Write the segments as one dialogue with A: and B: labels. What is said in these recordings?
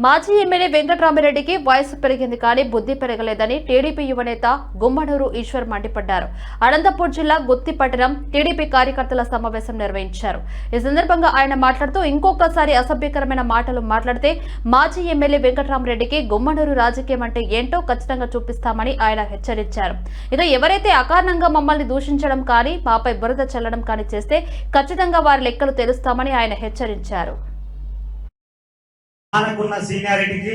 A: మాజీ ఎమ్మెల్యే వెంకటరామిరెడ్డికి వయసు పెరిగింది కానీ బుద్ధి పెరగలేదని టీడీపీ యువనేత గుమ్మడూరు ఈశ్వర్ మండిపడ్డారు. అనంతపూర్ జిల్లా గుత్తి పట్టణం టీడీపీ కార్యకర్తల సమావేశం నిర్వహించారు. ఈ సందర్భంగా ఆయన మాట్లాడుతూ ఇంకొకసారి అసభ్యకరమైన మాటలు మాట్లాడితే మాజీ ఎమ్మెల్యే వెంకటరామిరెడ్డికి గుమ్మడూరు రాజకీయం అంటే ఏంటో ఖచ్చితంగా చూపిస్తామని ఆయన హెచ్చరించారు. ఇక ఎవరైతే అకారణంగా మమ్మల్ని దూషించడం కానీ మాపై బురద చల్లడం కానీ చేస్తే ఖచ్చితంగా వారి లెక్కలు తెలుస్తామని ఆయన హెచ్చరించారు.
B: ఆయనకున్న సీనియారిటీకి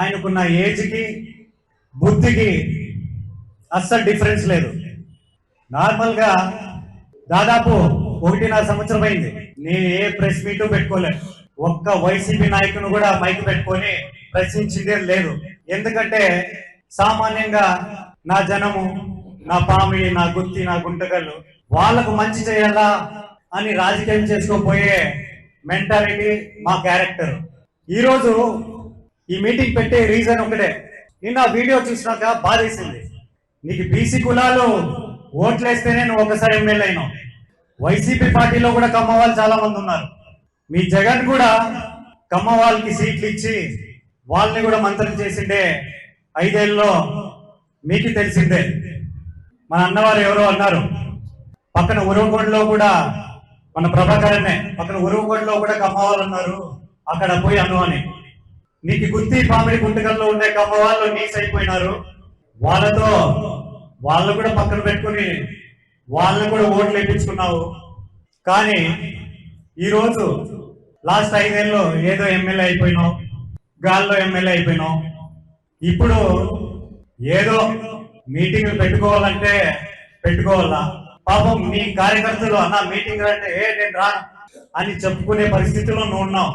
B: ఆయనకున్న ఏజ్కి బుద్ధికి అస్సలు డిఫరెన్స్ లేదు. నార్మల్గా దాదాపు ఒకటిన్నర సంవత్సరం అయింది. నేను ఏ ప్రెస్ మీటు పెట్టుకోలేదు. ఒక్క వైసీపీ నాయకుని కూడా మైక్ పెట్టుకొని ప్రశ్నించిందే లేదు. ఎందుకంటే సామాన్యంగా నా జనము నా పామిడి నా గుత్తి నా గుంటగల్లు వాళ్ళకు మంచి చేయాలా అని రాజకీయం చేసుకోపోయే మెంటాలిటీ మా క్యారెక్టర్. ఈరోజు ఈ మీటింగ్ పెట్టే రీజన్ ఒకటే. నిన్న వీడియో చూసినాక బాధేసింది. నీకు బీసీ కులాలు ఓట్లేస్తేనే నువ్వు ఒకసారి ఎమ్మెల్యే అయినావు. వైసీపీ పార్టీలో కూడా కమ్మ వాళ్ళు చాలా మంది ఉన్నారు. మీ జగన్ కూడా కమ్మ వాళ్ళకి సీట్లు ఇచ్చి వాళ్ళని కూడా మంత్రం చేసిండే ఐదేళ్ళలో మీకు తెలిసిందే. మన అన్నవారు ఎవరో అన్నారు. పక్కన ఉరవకొండలో కూడా మన ప్రభాకరనే పక్కన ఉరవకొండలో కూడా కమ్మ వాళ్ళు ఉన్నారు అక్కడ పోయి అను. అని నీకు గుత్తి పామిడి గుంటకల్లో ఉండే కమ్మ వాళ్ళు నీస్ అయిపోయినారు వాళ్ళతో వాళ్ళు కూడా పక్కన పెట్టుకుని వాళ్ళని కూడా ఓట్లు వేయించుకున్నావు కానీ ఈరోజు లాస్ట్ ఐదేళ్ళు ఏదో ఎమ్మెల్యే అయిపోయినావు గాల్లో ఎమ్మెల్యే అయిపోయినావు. ఇప్పుడు ఏదో మీటింగ్ పెట్టుకోవాలంటే పెట్టుకోవాలా? పాపం నీ కార్యకర్తలు అన్న మీటింగ్ అంటే ఏ నేను రా అని చెప్పుకునే పరిస్థితిలో నువ్వు ఉన్నావు.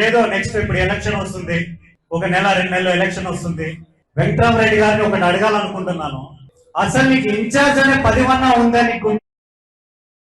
B: ఏదో నెక్స్ట్ ఇప్పుడు ఎలక్షన్ వస్తుంది. ఒక నెల రెండు నెలలు ఎలక్షన్ వస్తుంది. వెంకటరామరెడ్డి గారిని ఒకటి అడగాలనుకుంటున్నాను. అసలు నీకు ఇన్ఛార్జ్ అనే పదివన్నా ఉందా నీకు?